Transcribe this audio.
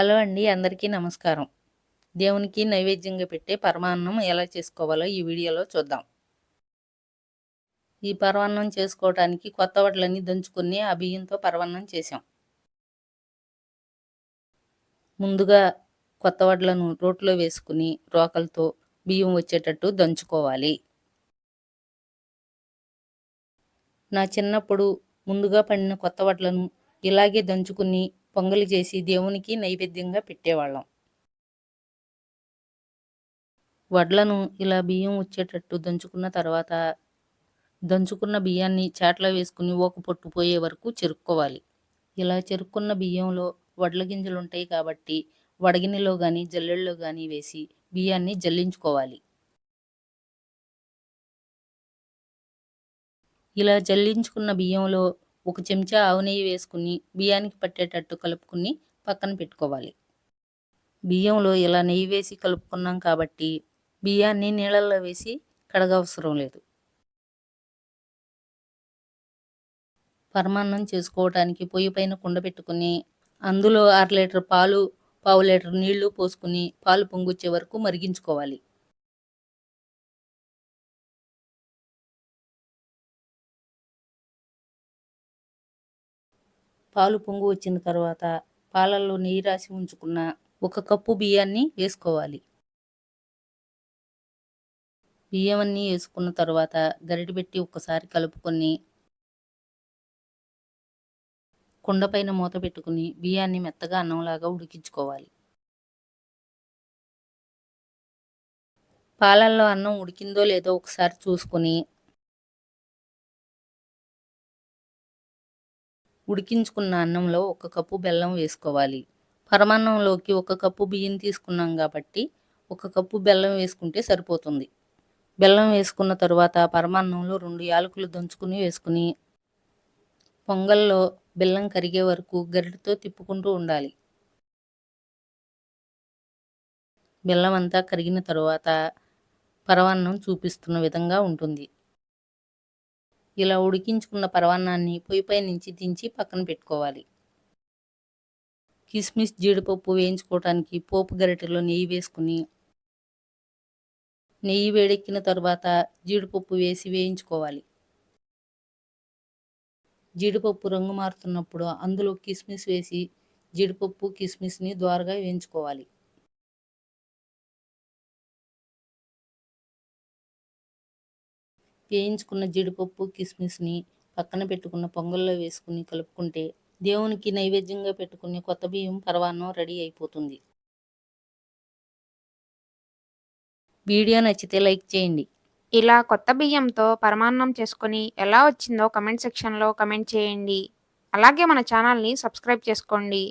Hello అండి అందరికీ నమస్కారం. దేవునికి నైవేద్యంగా పెట్టే పరమాన్నం ఎలా చేసుకోవాలో ఈ వీడియోలో చూద్దాం. ఈ పరమాన్నం చేసుకోవడానికి కొత్త వడ్లన్నీ దంచుకుని ఆ బియ్యంతో పరమాన్నం చేసాం ముందుగా కొత్త వడ్లను రోట్లో వేసుకుని రోకలతో బియ్యం వచ్చేటట్టు దంచుకోవాలి. నా చిన్నప్పుడు ముందుగా పండిన కొత్త వడ్లను ఇలాగే దంచుకుని పొంగలి చేసి దేవునికి నైవేద్యంగా పెట్టేవాళ్ళం. వడ్లను ఇలా బియ్యం వచ్చేటట్టు దంచుకున్న తర్వాత దంచుకున్న బియ్యాన్ని చాట్లో వేసుకుని ఒక పొట్టు పోయే వరకు చెరుక్కోవాలి. ఇలా చెరుక్కున్న బియ్యంలో వడ్ల గింజలు ఉంటాయి కాబట్టి వడగినిలో కానీ జల్లెల్లో కానీ వేసి బియ్యాన్ని జల్లించుకోవాలి. ఇలా జల్లించుకున్న బియ్యంలో ఒక చెంచా ఆవు నెయ్యి వేసుకుని బియ్యానికి పట్టేటట్టు కలుపుకుని పక్కన పెట్టుకోవాలి. బియ్యంలో ఇలా నెయ్యి వేసి కలుపుకున్నాం కాబట్టి బియ్యాన్ని నీళ్ళల్లో వేసి కడగవసరం లేదు. పరమాన్నం చేసుకోవటానికి పొయ్యి పైన కుండ పెట్టుకుని అందులో అర లీటర్ పాలు పావు లీటర్ నీళ్ళు పోసుకుని పాలు పొంగొచ్చే వరకు మరిగించుకోవాలి. పాలు పొంగు వచ్చిన తర్వాత పాలల్లో నెయ్యి రాసి ఉంచుకున్న ఒక కప్పు బియ్యాన్ని వేసుకోవాలి. బియ్యం అన్నీ వేసుకున్న తర్వాత గరిటె పెట్టి ఒక్కసారి కలుపుకొని కుండపైన మూత పెట్టుకుని బియ్యాన్ని మెత్తగా అన్నంలాగా ఉడికించుకోవాలి. పాలల్లో అన్నం ఉడికిందో లేదో ఒకసారి చూసుకొని ఉడికించుకున్న అన్నంలో ఒక కప్పు బెల్లం వేసుకోవాలి. పరమాన్నంలోకి ఒక కప్పు బియ్యం తీసుకున్నాం కాబట్టి ఒక కప్పు బెల్లం వేసుకుంటే సరిపోతుంది. బెల్లం వేసుకున్న తరువాత పరమాన్నంలో రెండు యాలకులు దంచుకుని వేసుకుని పొంగల్లో బెల్లం కరిగే వరకు గరిటతో తిప్పుకుంటూ ఉండాలి. బెల్లం అంతా కరిగిన తరువాత పరమాన్నం చూపిస్తున్న విధంగా ఉంటుంది. ఇలా ఉడికించుకున్న పరవాన్నాన్ని పొయ్యిపై నుంచి దించి పక్కన పెట్టుకోవాలి. కిస్మిస్ జీడిపప్పు వేయించుకోవటానికి పోపు గరిటెలో నెయ్యి వేసుకుని నెయ్యి వేడెక్కిన తర్వాత జీడిపప్పు వేసి వేయించుకోవాలి. జీడిపప్పు రంగు మారుతున్నప్పుడు అందులో కిస్మిస్ వేసి జీడిపప్పు కిస్మిస్ని ద్వారగా వేయించుకోవాలి. వేయించుకున్న జీడిపప్పు కిస్మిస్ని పక్కన పెట్టుకున్న పొంగల్లో వేసుకుని కలుపుకుంటే దేవునికి నైవేద్యంగా పెట్టుకుని కొత్త బియ్యం పరవాన్నం రెడీ అయిపోతుంది. వీడియో నచ్చితే లైక్ చేయండి. ఇలా కొత్త బియ్యంతో పరమాన్నం చేసుకొని ఎలా వచ్చిందో కమెంట్ సెక్షన్లో కమెంట్ చేయండి. అలాగే మన ఛానల్ని సబ్స్క్రైబ్ చేసుకోండి.